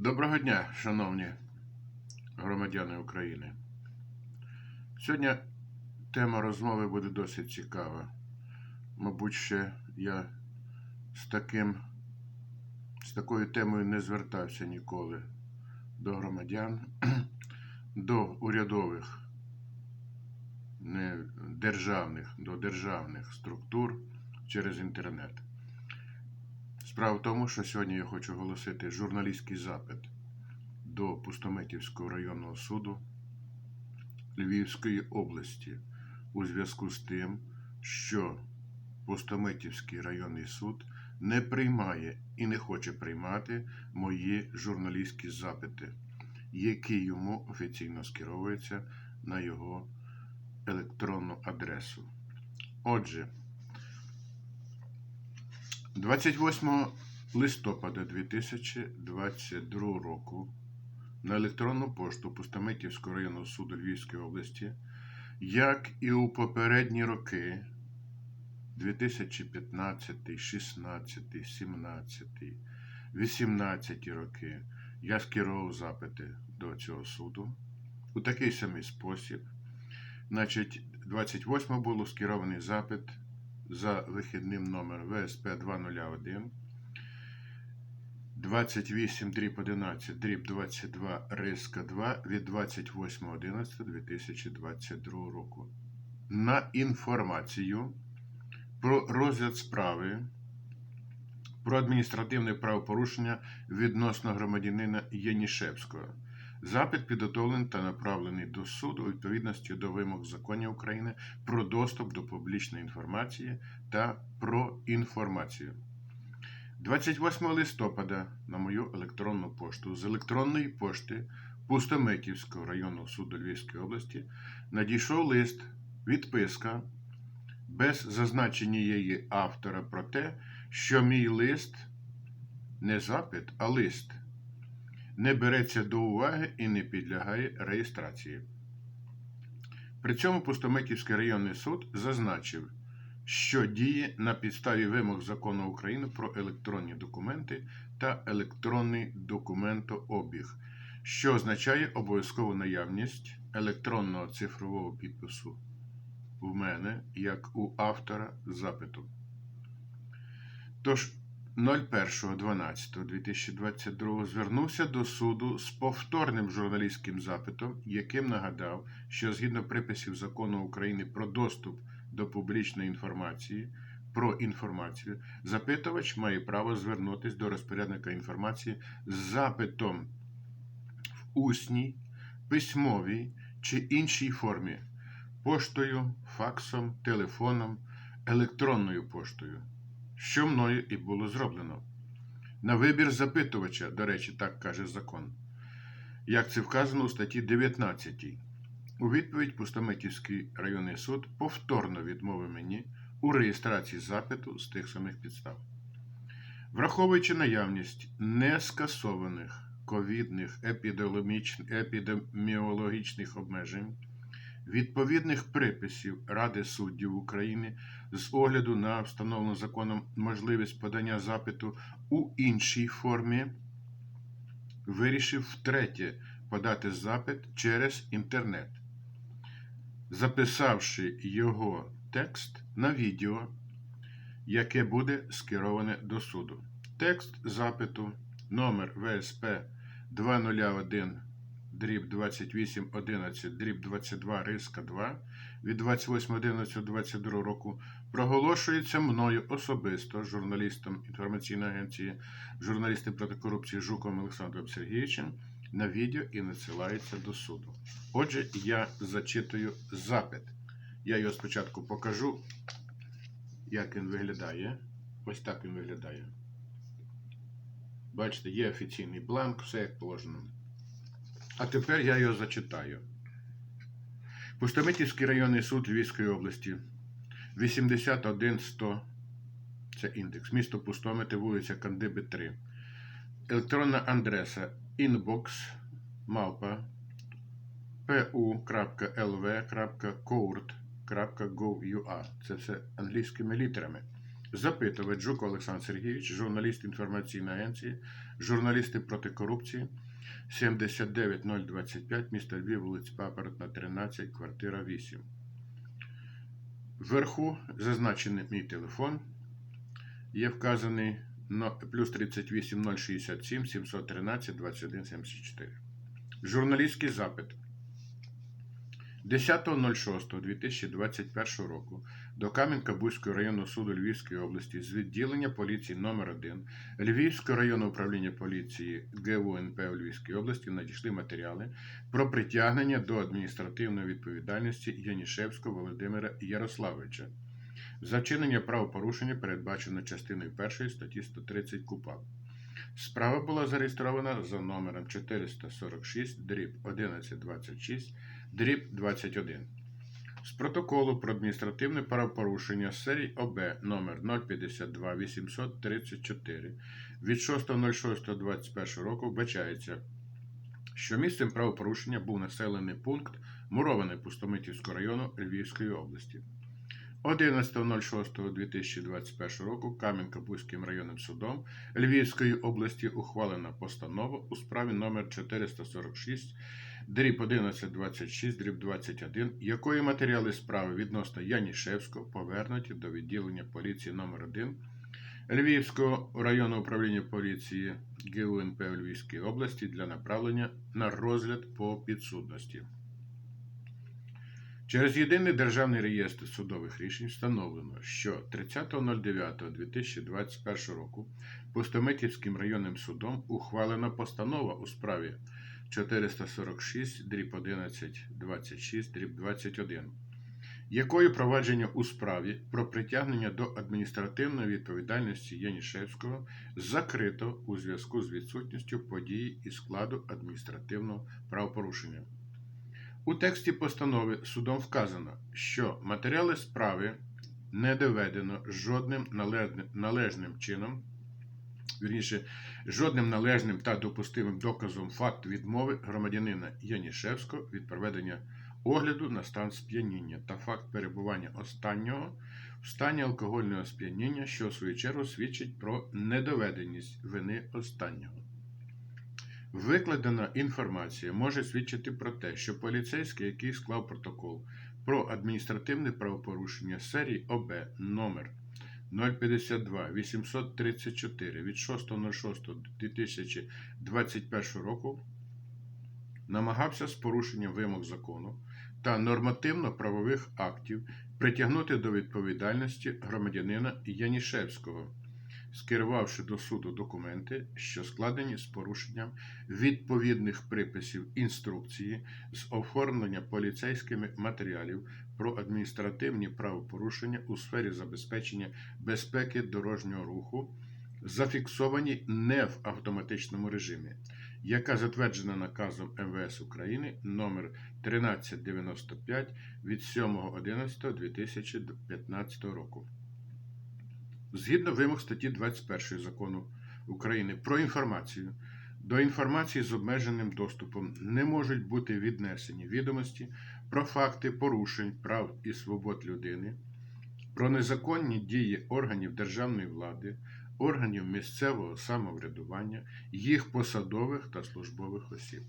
Доброго дня, шановні громадяни України. Сьогодні тема розмови буде досить цікава. Мабуть, ще я з таким, з такою темою не звертався ніколи до громадян, до урядових, не державних, до державних структур через інтернет. Справа в тому, що сьогодні я хочу оголосити журналістський запит до Пустомитівського районного суду Львівської області у зв'язку з тим, що Пустомитівський районний суд не приймає і не хоче приймати мої журналістські запити, які йому офіційно скеровуються на його електронну адресу. Отже, 28 листопада 2022 року на електронну пошту Пустомитівського районного суду Львівської області, як і у попередні роки 2015, 16, 17, 18 роки, я скерував запити до цього суду у такий самий спосіб. Значить, 28 було скерований запит за вихідним номером ВСП 201 28 дріб 11 дріб 22 риска 2 від 28.11.2022 року. На інформацію про розгляд справи про адміністративне правопорушення відносно громадянина Янішевського. Запит підготовлений та направлений до суду відповідності до вимог законів України про доступ до публічної інформації та про інформацію. 28 листопада на мою електронну пошту з електронної пошти Пустомитівського районного суду Львівської області надійшов лист, відписка без зазначення її автора про те, що мій лист не запит, а лист не береться до уваги і не підлягає реєстрації. При цьому Пустомитівський районний суд зазначив, що діє на підставі вимог закону України про електронні документи та електронний документообіг, що означає обов'язкову наявність електронного цифрового підпису в мене як у автора запиту. Тож 01.12.2022 звернувся до суду з повторним журналістським запитом, яким нагадав, що згідно приписів закону України про доступ до публічної інформації про інформацію, запитувач має право звернутися до розпорядника інформації з запитом в усній, письмовій чи іншій формі поштою, факсом, телефоном, електронною поштою що мною і було зроблено. На вибір запитувача, до речі, так каже закон, як це вказано у статті 19. У відповідь Пустомитівський районний суд повторно відмовив мені у реєстрації запиту з тих самих підстав. Враховуючи наявність нескасованих ковідних епідеміологічних обмежень, відповідних приписів Ради суддів України з огляду на встановлену законом можливість подання запиту у іншій формі, вирішив втретє подати запит через інтернет, записавши його текст на відео, яке буде скероване до суду. Текст запиту номер ВСП 201 дріб 2811, дріб 22 риска 2 від 28.11.22 року проголошується мною особисто журналістом інформаційної агенції журналісти проти корупції Жуком Олександром Сергійовичем на відео і надсилається до суду. Отже, я зачитую запит. Я його спочатку покажу, як він виглядає. Ось так він виглядає. Бачите, є офіційний бланк, все як положено. А тепер я його зачитаю. Пустомитівський районний суд Львівської області 81100. Це індекс. Місто Пустомити, вулиця Кандиби 3. Електронна адреса inbox mappa pu.lv.court.gov.ua. Це все англійськими літерами. Запитувач Жук Олександр Сергійович, журналіст інформаційної агенції, журналісти проти корупції 79025, місто Львів, вулиця Папоротна, 13, квартира 8. Вверху зазначений мій телефон. Є вказаний плюс 38 067 713 21 74. Журналістський запит. 10.06.2021 року до Кам'янка-Бузького районного суду Львівської області з відділення поліції номер 1 Львівського районного управління поліції ГУНП у Львівській області надійшли матеріали про притягнення до адміністративної відповідальності Янішевського Володимира Ярославовича за вчинення правопорушення, передбачено частиною 1 статті 130 КУПАП. Справа була зареєстрована за номером 446 дріб 1126 дріб 21. З протоколу про адміністративне правопорушення серії ОБ номер 052 834 від 6.06.21 року вбачається, що місцем правопорушення був населений пункт Мурований Пустомитівського району Львівської області. 11.06.2021 року Кам'янка-Бузьким районним судом Львівської області ухвалена постанова у справі номер 446 дріб 1126 дріб 21, якої матеріали справи відносно Янішевського повернуті до відділення поліції номер 1 Львівського районного управління поліції ГУНП у Львівській області для направлення на розгляд по підсудності. Через єдиний державний реєстр судових рішень встановлено, що 30.09.2021 року Пустомитівським районним судом ухвалена постанова у справі 446 дріб 11 26 дріб 21, якою провадження у справі про притягнення до адміністративної відповідальності Янішевського закрито у зв'язку з відсутністю події і складу адміністративного правопорушення. У тексті постанови судом вказано, що матеріали справи не доведено жодним належним, чином, вірніше, жодним належним та допустимим доказом факту відмови громадянина Янішевського від проведення огляду на стан сп'яніння та факт перебування останнього в стані алкогольного сп'яніння, що в свою чергу свідчить про недоведеність вини останнього. Викладена інформація може свідчити про те, що поліцейський, який склав протокол про адміністративне правопорушення серії ОБ номер 052 834 від 6.06.2021 року, намагався з порушенням вимог закону та нормативно-правових актів притягнути до відповідальності громадянина Янішевського скерувавши до суду документи, що складені з порушенням відповідних приписів інструкції з оформлення поліцейськими матеріалів про адміністративні правопорушення у сфері забезпечення безпеки дорожнього руху, зафіксовані не в автоматичному режимі, яка затверджена наказом МВС України номер 1395 від 7.11.2015 року. Згідно вимог статті 21 закону України про інформацію, до інформації з обмеженим доступом не можуть бути віднесені відомості про факти порушень прав і свобод людини, про незаконні дії органів державної влади, органів місцевого самоврядування, їх посадових та службових осіб.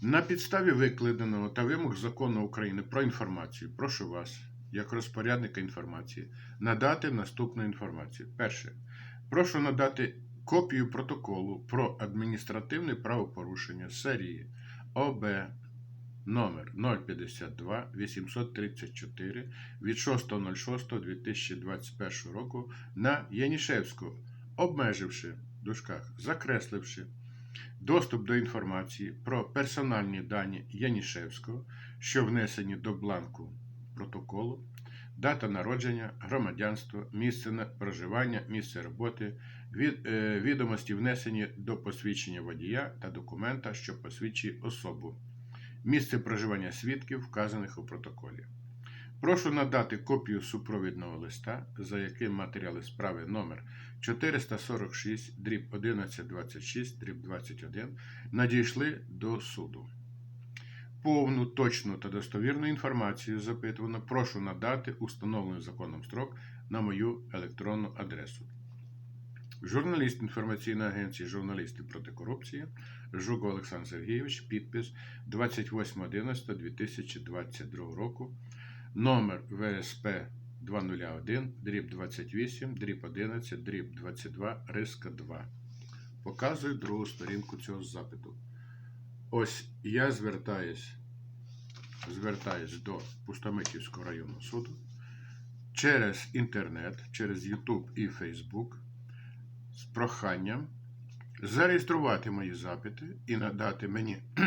На підставі викладеного та вимог закону України про інформацію, прошу вас, як розпорядника інформації, надати наступну інформацію. Перше. Прошу надати копію протоколу про адміністративне правопорушення серії ОБ номер 052 834 від 6.06.2021 року на Янішевського, обмеживши в дужках, закресливши доступ до інформації про персональні дані Янішевського, що внесені до бланку протоколу, дата народження, громадянство, місце проживання, місце роботи, від, е, відомості внесені до посвідчення водія та документа, що посвідчує особу, місце проживання свідків, вказаних у протоколі. Прошу надати копію супровідного листа, за яким матеріали справи номер 446 дріб 1126 дріб 21 надійшли до суду. Повну, точну та достовірну інформацію запитувано, прошу надати установлений законом строк на мою електронну адресу. Журналіст інформаційної агенції Журналісти проти корупції Жук Олександр Сергійович, підпис 28.11.2022 року, номер ВСП 201, дріб 28, дріб 11, дріб 22, риска 2. Показую другу сторінку цього запиту. Ось я звертаюсь, звертаюсь до Пустомитівського районного суду через інтернет, через YouTube і Facebook з проханням зареєструвати мої запити і надати мені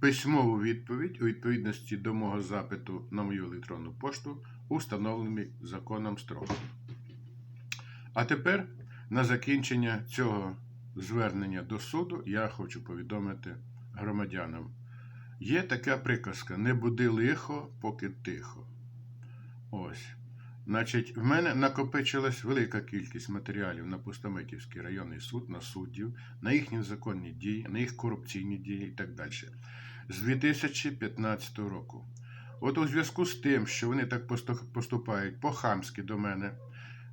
письмову відповідь у відповідності до мого запиту на мою електронну пошту у встановлений законом строк. А тепер на закінчення цього звернення до суду я хочу повідомити громадянам. Є така приказка: не буди лихо, поки тихо. Ось. Значить, в мене накопичилась велика кількість матеріалів на Пустомитівський районний суд, на суддів, на їхні законні дії, на їх корупційні дії і так далі. З 2015 року. От у зв'язку з тим, що вони так поступають по-хамськи до мене,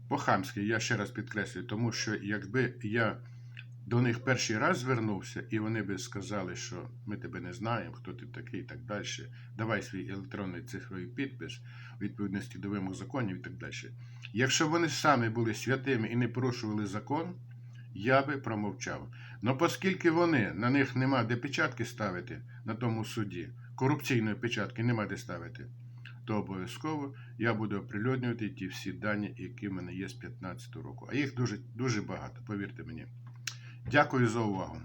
по-хамськи, я ще раз підкреслюю, тому що якби я до них перший раз звернувся, і вони би сказали, що ми тебе не знаємо, хто ти такий і так далі. Давай свій електронний цифровий підпис у відповідності до вимог законів і так далі. Якщо вони самі були святими і не порушували закон, я би промовчав. Но оскільки вони, на них нема де печатки ставити на тому суді, корупційної печатки нема де ставити, то обов'язково я буду оприлюднювати ті всі дані, які в мене є з 15 року. А їх дуже, дуже багато, повірте мені. Дякую за увагу.